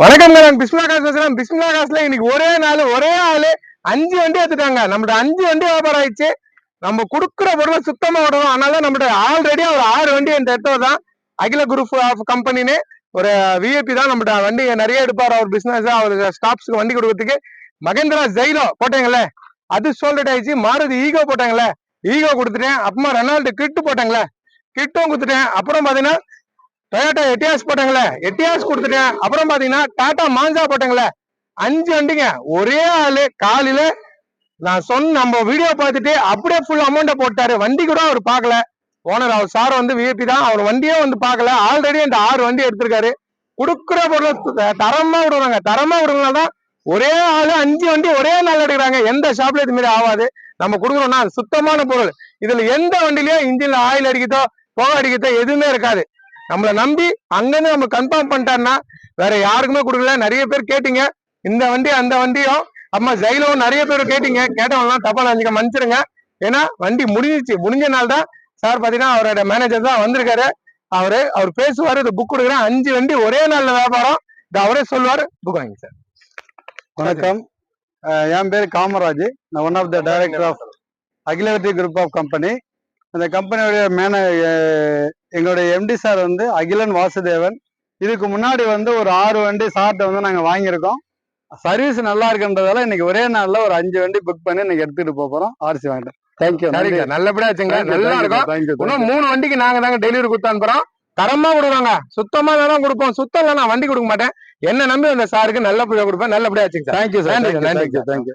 வணக்கம் நான் பிஸ்மிலா காசு பேசுறேன் பிஸ்மிலா காசுல இன்னைக்கு ஒரே நாள் ஒரே ஆளு அஞ்சு வண்டி எடுத்துட்டாங்க. நம்மளோட அஞ்சு வண்டி வியாபாரம் ஆயிடுச்சு. நம்ம கொடுக்குற பொருளை சுத்தமா விடணும் அதனால நம்மளோட ஆல்ரெடி ஒரு ஆறு வண்டி இந்த எடுத்தவர் தான் அகில குரூப் ஆஃப் கம்பெனின்னு ஒரு விஐபி தான் நம்மளோட வண்டி நிறைய எடுப்பார். அவர் பிசினஸ் அவர் ஸ்டாப்ஸ்க்கு வண்டி கொடுக்கறதுக்கு. மகேந்திரா ஜெயிலோ போட்டாங்கல்ல? அது சோல்டட் ஆயிடுச்சு. மாருதி ஈகோ போட்டாங்களே ஈகோ கொடுத்துட்டேன். அப்புறமா ரெனால்டு கிட்டு போட்டாங்களே கிட்டும் கொடுத்துட்டேன். அப்புறம் பாத்தீங்கன்னா டொயோட்டா எட்டியாஸ் போட்டாங்களே எட்டியாஸ் கொடுத்துட்டேன். அப்புறம் பாத்தீங்கன்னா டாடா மாஞ்சா போட்டாங்களே அஞ்சு வண்டிங்க. ஒரே ஆளு காலையில நான் சொன்ன நம்ம வீடியோ பார்த்துட்டு அப்படியே ஃபுல் அமௌண்ட்டை போட்டாரு. வண்டி கூட அவர் பார்க்கல. ஓனர் அவர் சார் வந்து விஐபி தான். அவர் வண்டியே வந்து பார்க்கல. ஆல்ரெடி இந்த ஆறு வண்டி எடுத்திருக்காரு. கொடுக்குற பொருளை தரமா விடுவாங்க தரமா விடுறதுனால தான் ஒரே ஆளு அஞ்சு வண்டி ஒரே நாள் எடுக்கிறாங்க. எந்த ஷாப்ல இது மாதிரி ஆகாது. நம்ம கொடுக்குறோம்னா அது சுத்தமான பொருள். இதுல எந்த வண்டிலயும் இன்ஜின்ல ஆயில் அடிக்குதோ புகை அடிக்குதோ எதுவுமே இருக்காது. நம்மளை நம்பி அங்கேருந்து நம்ம கன்ஃபார்ம் பண்ணிட்டாருன்னா வேற யாருக்குமே கொடுக்கல. நிறைய பேர் கேட்டீங்க. இந்த வண்டி அந்த வண்டியும் அம்மா ஜெயிலும் நிறைய பேர் கேட்டீங்க. கேட்டவங்கலாம் தப்பா நினைச்சுக்க மன்னிச்சிருங்க ஏன்னா வண்டி முடிஞ்சிச்சு முடிஞ்ச நாள் தான் சார் பாத்தீங்கன்னா அவரோட மேனேஜர் தான் வந்திருக்காரு. அவரு அவர் பேசுவாரு இது புக் கொடுக்குறேன். அஞ்சு வண்டி ஒரே நாள்ல வியாபாரம். இது அவரே சொல்லுவாரு புக் வாங்கி சார். வணக்கம். என் பேர் காமராஜ். நான் one of the director of Akilavarthi group of company அந்த கம்பெனியோட மேன எங்களுடைய எம்டி சார் வந்து அகிலன் வாசுதேவன். இதுக்கு முன்னாடி வந்து ஒரு ஆறு வண்டி சார்ட்ட வந்து நாங்கள் வாங்கியிருக்கோம். சர்வீஸ் நல்லா இருக்குன்றதால இன்னைக்கு ஒரே நாள்ல ஒரு அஞ்சு வண்டி புக் பண்ணி இன்னைக்கு எடுத்துட்டு போக போறோம். ஆர்சி வாங்கிட்டோம் தேங்க்யூ சரிங்க நல்லபடியா வச்சுங்க. நல்லா இருக்கும். இன்னும் மூணு வண்டிக்கு நாங்க தாங்க டெலிவரி கொடுத்து அனுப்புறோம். தரமா கொடுக்குறாங்க சுத்தமா தான் கொடுப்போம். சுத்தம் இல்ல நான் வண்டி கொடுக்க மாட்டேன். என்ன நம்பி அந்த சாருக்கு நல்லபடியா கொடுப்பேன். நல்லபடியா வச்சுங்க தேங்க்யூ சார். Thank you thank you